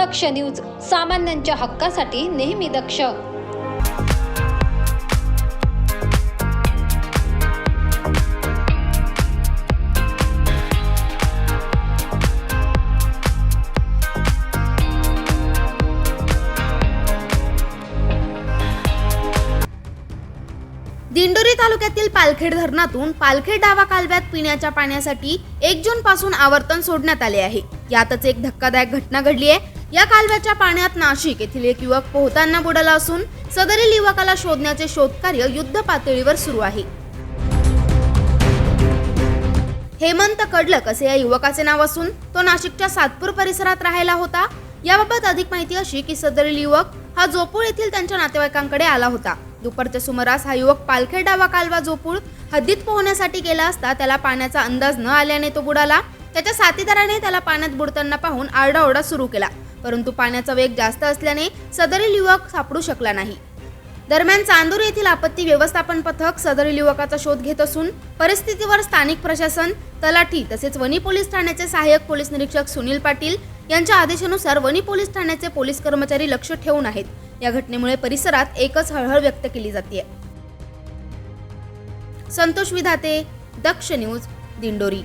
दक्ष news सामान्यांच्या हक्कासाठी नेहमी दक्ष. दिंडोरी तालुक्यातील पालखेड धरणातून पालखेड डावा कालव्यात पिण्याच्या पाण्यासाठी एक जून पासून आवर्तन सोडण्यात आले आहे. यातच एक धक्कादायक घटना घडली आहे. या कालव्याच्या पाण्यात नाशिक येथील एक युवक पोहताना बुडाला असून सदरील युवकाला शोधण्याचे शोधकार्य युद्ध पातळीवर सुरू आहे. हेमंत कडलक असे या युवकाचे नाव असून तो नाशिकच्या सातपूर परिसरात राहायला होता. याबाबत अधिक माहिती अशी की सदरील युवक हा जोपूळ येथील त्यांच्या नातेवाईकांकडे आला होता. दुपारच्या सुमारास हा युवक पालखेड डावा कालवा जोपूळ हद्दीत पोहण्यासाठी गेला असता त्याला पाण्याचा अंदाज न आल्याने तो बुडाला. त्याच्या साथीदाराने त्याला पाण्यात बुडताना पाहून आरडाओरडा सुरू केला. परंतु पाण्याचा वेग जास्त असल्याने सदरील युवक सापडू शकला नाही. दरम्यान चांदूर येथील आपत्ती व्यवस्थापन पथक सदरील युवकाचा शोध घेत असून परिस्थितीवर स्थानिक प्रशासन तलाठी तसेच वनी पोलीस ठाण्याचे सहाय्यक पोलीस निरीक्षक सुनील पाटील यांच्या आदेशानुसार वनी पोलीस ठाण्याचे पोलीस कर्मचारी लक्ष ठेवून आहेत. या घटनेमुळे परिसरात एकच हळहळ व्यक्त केली जाते संतोष विधाते दक्ष न्यूज दिंडोरी.